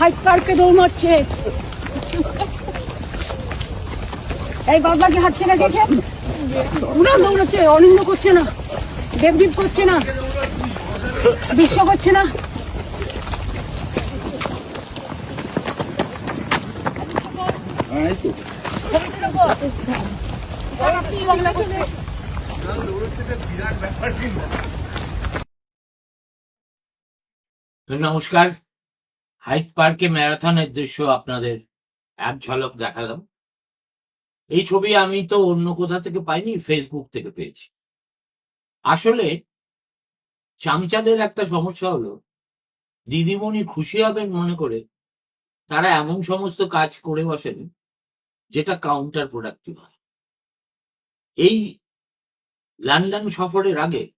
Height পার্কে দৌড় মারছে এই বাদবাকি হাঁটছে না দেখে? উড়ান দৌড়াচ্ছে অনিন্দ করছে না, দেবদীপ করছে না। বিশ্ব করছে না। নমস্কার। হাইট পার্কে ম্যারাথনের দৃশ্য আপনাদের এক ঝলক দেখালাম। এই ছবি আমি তো অন্য কোথা থেকে পাইনি ফেসবুক থেকে পেয়েছি। আসলে চামচাদের একটা সমস্যা হলো, দিদিমণি খুশি হবেন মনে করে, তারা এমন সমস্ত কাজ করে বসেন যেটা কাউন্টার প্রোডাক্টিভ হয়। এই লন্ডন সফরের আগে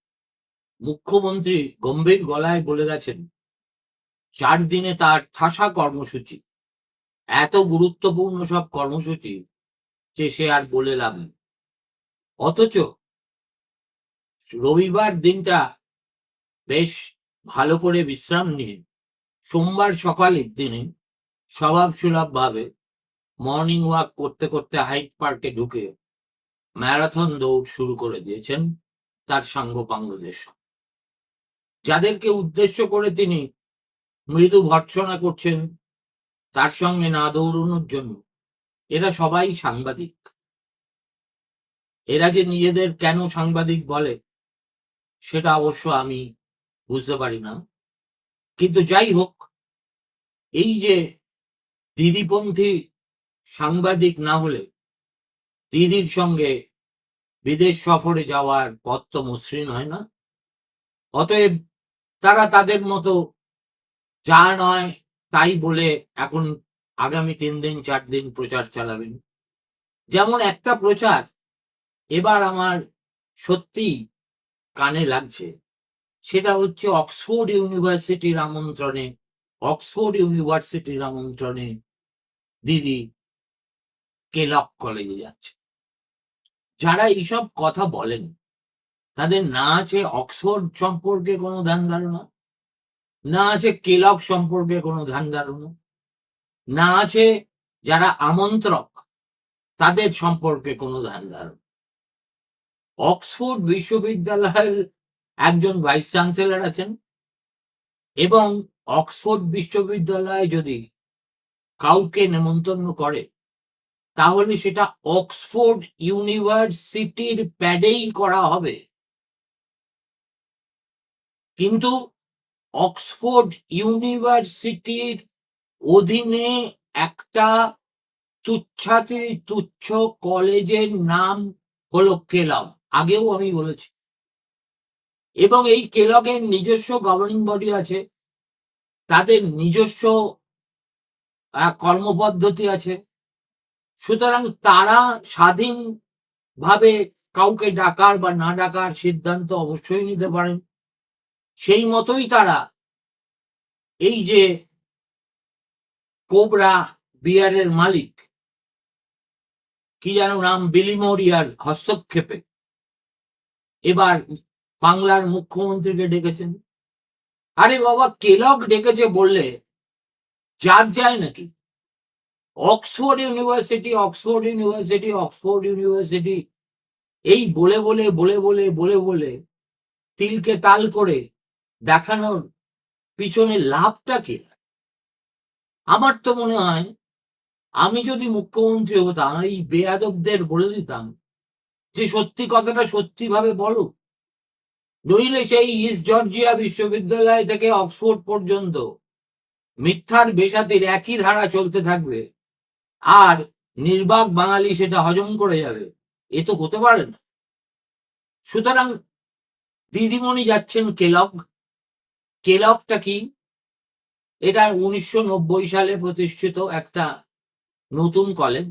মুখ্যমন্ত্রী গম্ভীর গলায় বলে গেছেন, চার দিনে তার ঠাসা কর্মসূচি, এত গুরুত্বপূর্ণ সব কর্মসূচি, যে সে আর বলে লাভ অথচ রবিবার দিনটা বেশ ভালো করে বিশ্রাম নিয়ে সোমবার সকালের দিনে স্বভাব সুলভ ভাবে মর্নিং ওয়াক করতে করতে হাইট পার্কে ঢুকে ম্যারাথন দৌড় শুরু করে দিয়েছেন তার সাঙ্গপাঙ্গদের সঙ্গে। যাদেরকে উদ্দেশ্য করে তিনি মৃদু ভর্ৎসনা করছেন, তার সঙ্গে না দৌড়ানোর জন্য এরা সবাই সাংবাদিক এরা যে নিজেদের কেন সাংবাদিক বলে, সেটা অবশ্য আমি বুঝতে পারি না। কিন্তু যাই হোক, এই যে দিদিপন্থী সাংবাদিক না হলে দিদির সঙ্গে বিদেশ সফরে যাওয়ার পথ তো মসৃণ, হয় না? অতএব তারা তাদের মতো যা নয় তাই বলে এখন আগামী তিন দিন, চার দিন প্রচার চালাবেন। যেমন একটা প্রচার এবার আমার সত্যি কানে লাগছে। সেটা হচ্ছে অক্সফোর্ড ইউনিভার্সিটির আমন্ত্রণে, অক্সফোর্ড ইউনিভার্সিটির আমন্ত্রণে দিদি কেলক কলেজে যাচ্ছে। যারা এইসব কথা বলেন, তাদের না আছে অক্সফোর্ড সম্পর্কে কোনো ধ্যান ধারণা? না আছে কেলক সম্পর্কে কোনো ধ্যান ধারণা? না আছে যারা আমন্ত্রক, তাদের সম্পর্কে কোনো ধ্যান ধারণা? অক্সফোর্ড বিশ্ববিদ্যালয়ের একজন ভাইস চ্যান্সেলর আছেন এবং অক্সফোর্ড বিশ্ববিদ্যালয়ে যদি কাউকে নেমন্তন্ন করে, তাহলে সেটা অক্সফোর্ড ইউনিভার্সিটির প্যাডেই করা হবে। কিন্তু অক্সফোর্ড ইউনিভার্সিটির অধীনে একটা তুচ্ছাতি তুচ্ছ কলেজের নাম হলো কেলাম। আগেও আমি বলেছি এবং এই কেলগের নিজস্ব গভর্নিং বডি আছে, তাদের নিজস্ব কর্মপদ্ধতি আছে, সুতরাং তারা স্বাধীন ভাবে কাউকে ডাকার বা না ডাকার সিদ্ধান্ত অবশ্যই নিতে পারেন। সেই মতোই তারা এই যে কোবরা বিয়ারের মালিক, কি যেন নাম, বিলিমোরিয়ার হস্তক্ষেপে। এবার বাংলার মুখ্যমন্ত্রীকে ডেকেছেন। আরে বাবা কেলক ডেকেছে বললে? জাত যায় নাকি। Oxford University Oxford University Oxford University. এই বলে বলে বলে বলে বলে বলে তিলকে তাল করে দেখানোর পিছনে লাভটা কি? আমার তো মনে হয়, আমি যদি মুখ্যমন্ত্রী হতাম, এই বেয়াদবদের বলে দিতাম যে সত্যি কথাটা সত্যি ভাবে বলো। নইলে সেই ইস্ট জর্জিয়া বিশ্ববিদ্যালয় থেকে অক্সফোর্ড পর্যন্ত মিথ্যার বেসাতির একই ধারা চলতে থাকবে। আর নির্বাক বাঙালি সেটা হজম করে যাবে। এ তো হতে পারে না। সুতরাং দিদিমণি যাচ্ছেন কেলক কেলকটা কি? এটা উনিশশো নব্বই সালে প্রতিষ্ঠিত একটা নতুন কলেজ,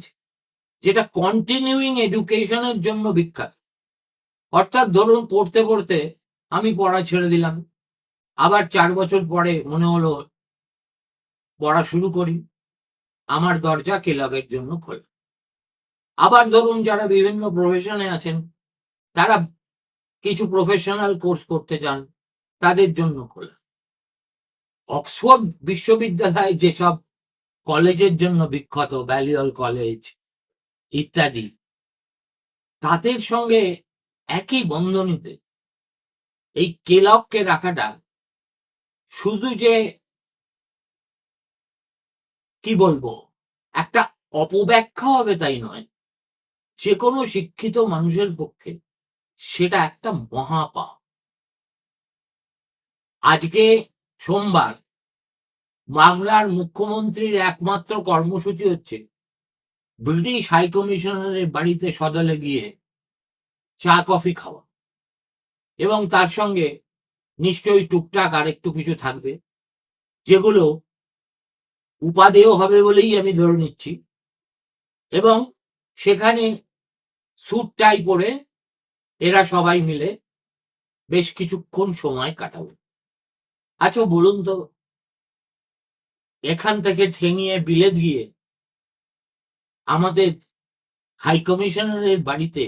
যেটা কন্টিনিউইং এডুকেশনের জন্য বিখ্যাত। অর্থাৎ ধরুন পড়তে পড়তে আমি পড়া ছেড়ে দিলাম। আবার চার বছর পরে মনে হলো পড়া শুরু করি। আমার দরজা কেলগের জন্য খোলা। আবার ধরুন যারা বিভিন্ন প্রফেশনে আছেন, তারা কিছু প্রফেশনাল কোর্স করতে চান তাদের জন্য খোলা। অক্সফোর্ড বিশ্ববিদ্যালয় যেসব কলেজের জন্য বিখ্যাত, ব্যালিয়ল কলেজ ইত্যাদি, তাদের সঙ্গে একই বন্ধনীতে এই কেলককে রাখাটা শুধু যে কি বলব, একটা অপব্যাখ্যা হবে তাই নয় যে কোনো শিক্ষিত মানুষের পক্ষে সেটা একটা মহাপা আজকে সোমবার বাংলার মুখ্যমন্ত্রীর একমাত্র কর্মসূচি হচ্ছে ব্রিটিশ হাইকমিশনারের বাড়িতে সদলে গিয়ে চা, কফি খাওয়া। এবং তার সঙ্গে নিশ্চয়ই টুকটাক আর একটু কিছু থাকবে, যেগুলো উপাদেয় হবে বলেই আমি ধরে নিচ্ছি। এবং সেখানে স্যুট টাই পরে এরা সবাই মিলে বেশ কিছুক্ষণ সময় কাটাবে। আচ্ছা বলুন তো, এখান থেকে ঠেঙিয়ে বিলেত গিয়ে আমাদের হাইকমিশনারের বাড়িতে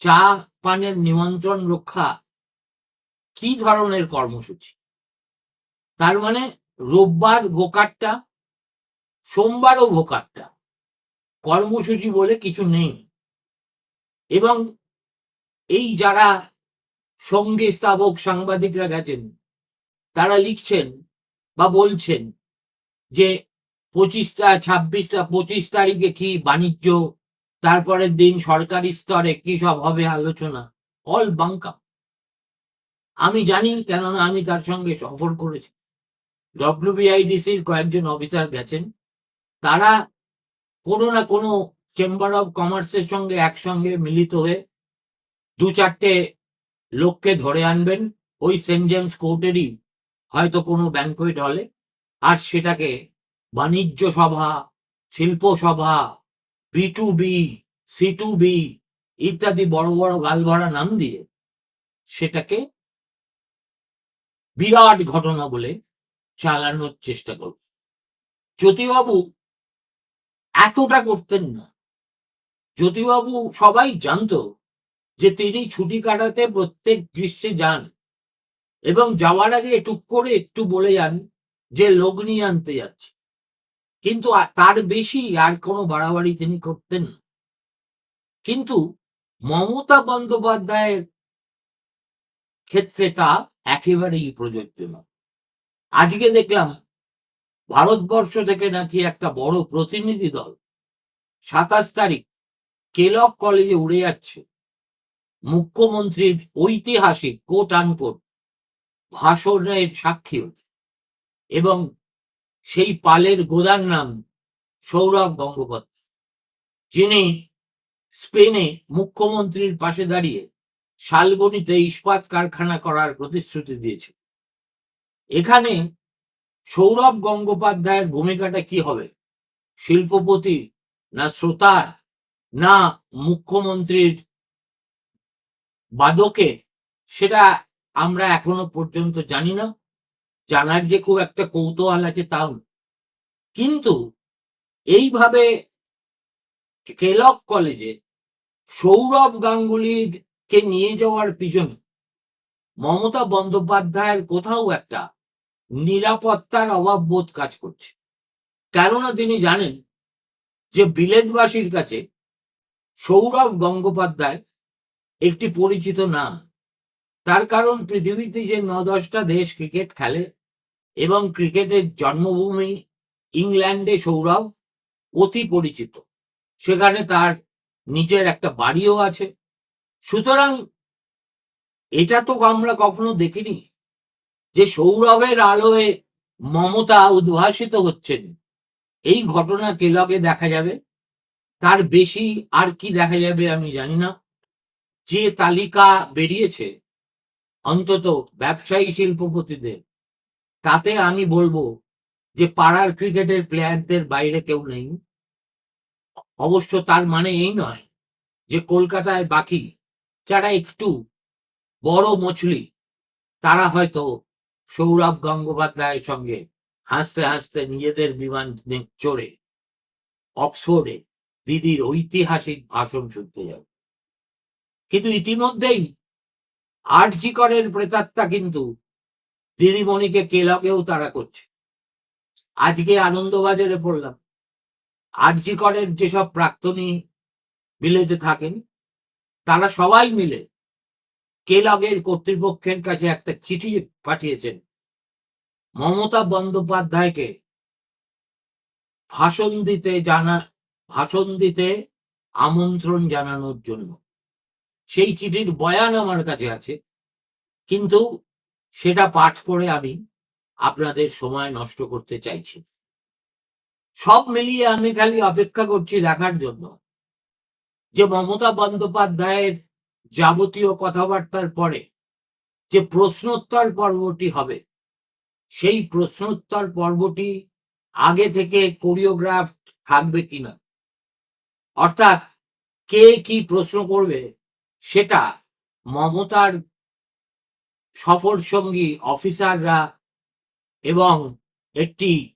চা পানের নিমন্ত্রণ রক্ষা কি ধরনের কর্মসূচি? তার মানে রোববার ভোকারটা সোমবারও ভোকারটা কর্মসূচি বলে কিছু নেই। এবং এই যারা সঙ্গী স্থাপক সাংবাদিকরা গেছেন, তারা লিখছেন বা বলছেন যে পঁচিশটা, ছাব্বিশটা, পঁচিশ তারিখে কি বাণিজ্য তারপরের দিন সরকারি স্তরে কি সব হবে আলোচনা? অল বাঙ্কা আমি জানি, কেননা আমি তার সঙ্গে সফর করেছি। ডব্লিউবিআইডিসির কয়েকজন অফিসার গেছেন। তারা কোনো না কোনো চেম্বার অফ কমার্সের সঙ্গে একসঙ্গে মিলিত হয়ে দু চারটে লোককে ধরে আনবেন। ওই সেন্ট জেমস কোর্টেরই হয়তো কোনো ব্যাংকোয়েট হলে আর সেটাকে বাণিজ্য সভা, শিল্প সভা B to B C to B ইত্যাদি বড় বড় গালভরা নাম দিয়ে সেটাকে বিরাট ঘটনা বলে চালানোর চেষ্টা করব। জ্যোতিবাবু এতটা করতেন না। জ্যোতিবাবু সবাই জানতো যে তিনি ছুটি কাটাতে প্রত্যেক গ্রীষ্মে যান এবং যাওয়ার আগে টুক করে একটু বলে যান যে লগ্নি আনতে যাচ্ছে। কিন্তু তার বেশি আর কোনো বাড়াবাড়ি তিনি করতেন কিন্তু মমতা বন্দ্যোপাধ্যায়ের ক্ষেত্রে তা একেবারেই প্রযোজ্য নয় আজকে দেখলাম ভারতবর্ষ থেকে নাকি একটা বড় প্রতিনিধি দল সাতাশ তারিখ কেলক কলেজে উড়ে যাচ্ছে। মুখ্যমন্ত্রীর ঐতিহাসিক কোট আনকোট ভাষণের সাক্ষী এবং সেই পালের গোদার নাম সৌরভ গঙ্গোপাধ্যায়, যিনি স্পেনে মুখ্যমন্ত্রীর পাশে দাঁড়িয়ে শালবনিতে ইস্পাত কারখানা করার প্রতিশ্রুতি দিয়েছে এখানে সৌরভ গঙ্গোপাধ্যায়ের ভূমিকাটা কি হবে? শিল্পপতি না শ্রোতার না মুখ্যমন্ত্রীর বাদকে? সেটা আমরা এখনও পর্যন্ত জানি না। জানার যে খুব একটা কৌতূহল আছে তাও কিন্তু এইভাবে কেলক কলেজে সৌরভ গাঙ্গুলির কে নিয়ে যাওয়ার পিছনে মমতা বন্দ্যোপাধ্যায়ের কোথাও একটা নিরাপত্তার অভাব বোধ কাজ করছে। কেননা তিনি জানেন যে বিলেতবাসীর কাছে সৌরভ গঙ্গোপাধ্যায় একটি পরিচিত নাম। তার কারণ পৃথিবীতে যে ন দশটা দেশ ক্রিকেট খেলে এবং ক্রিকেটের জন্মভূমি ইংল্যান্ডে সৌরভ অতি পরিচিত। সেখানে তার নিজের একটা বাড়িও আছে। সুতরাং এটা তো আমরা কখনো দেখিনি যে সৌরভের আলোয় মমতা উদ্ভাসিত হচ্ছেন। এই ঘটনা কেলকে দেখা যাবে। তার বেশি আর কি দেখা যাবে আমি জানি না। যে তালিকা বেরিয়েছে অন্তত ব্যবসায়ী শিল্পপতিদের তাতে আমি বলব যে পাড়ার ক্রিকেটের প্লেয়ারদের বাইরে কেউ নেই। অবশ্য তার মানে এই নয় যে কলকাতায় বাকি যারা একটু বড় মছলি, তারা হয়তো সৌরভ গঙ্গোপাধ্যায়ের সঙ্গে হাসতে হাসতে নিজেদের বিমান চড়ে অক্সফোর্ডে দিদির ঐতিহাসিক ভাষণ শুনতে যাবে। কিন্তু ইতিমধ্যেই আর্জিকরের প্রেতাত্মা কিন্তু দিদিমণিকে কেলকেও তারা করছে। আজকে আনন্দবাজারে পড়লাম। আর্জিকরের যেসব প্রাক্তনী বিলেতে থাকেন, তারা সবাই মিলে কেলগের কর্তৃপক্ষের কাছে একটা চিঠি পাঠিয়েছেন। মমতা বন্দ্যোপাধ্যায়কে ভাষণ দিতে জানা, ভাষণ দিতে আমন্ত্রণ জানানোর জন্য। সেই চিঠির বয়ান আমার কাছে আছে, কিন্তু সেটা পাঠ করে আমি আপনাদের সময় নষ্ট করতে চাইছি। সব মিলিয়ে আমি খালি অপেক্ষা করছি দেখার জন্য যে মমতা বন্দ্যোপাধ্যায়ের যাবতীয় কথাবার্তার পরে যে প্রশ্নোত্তর পর্বটি হবে, সেই প্রশ্নোত্তর পর্বটি আগে থেকে কোরিওগ্রাফ থাকবে কিনা অর্থাৎ কে কি প্রশ্ন করবে সেটা মমতার সফর সঙ্গী অফিসাররা এবং একটি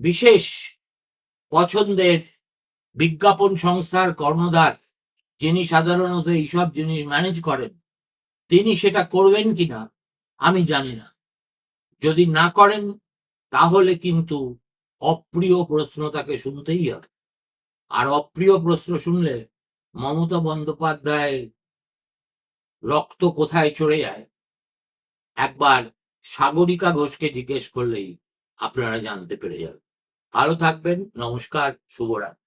বিশেষ পছন্দের বিজ্ঞাপন সংস্থার কর্ণধার, যিনি সাধারণত এইসব জিনিস ম্যানেজ করেন, তিনি সেটা করবেন কিনা আমি জানি না। যদি না করেন, তাহলে কিন্তু অপ্রিয় প্রশ্ন তাকে শুনতেই হবে। আর অপ্রিয় প্রশ্ন শুনলে মমতা বন্দ্যোপাধ্যায়ের রক্ত কোথায় চড়ে যায়? একবার সাগরিকা ঘোষকে জিজ্ঞেস করলেই আপনারা জানতে পেরে যাবেন। ভালো থাকবেন নমস্কার শুভরাত্রি।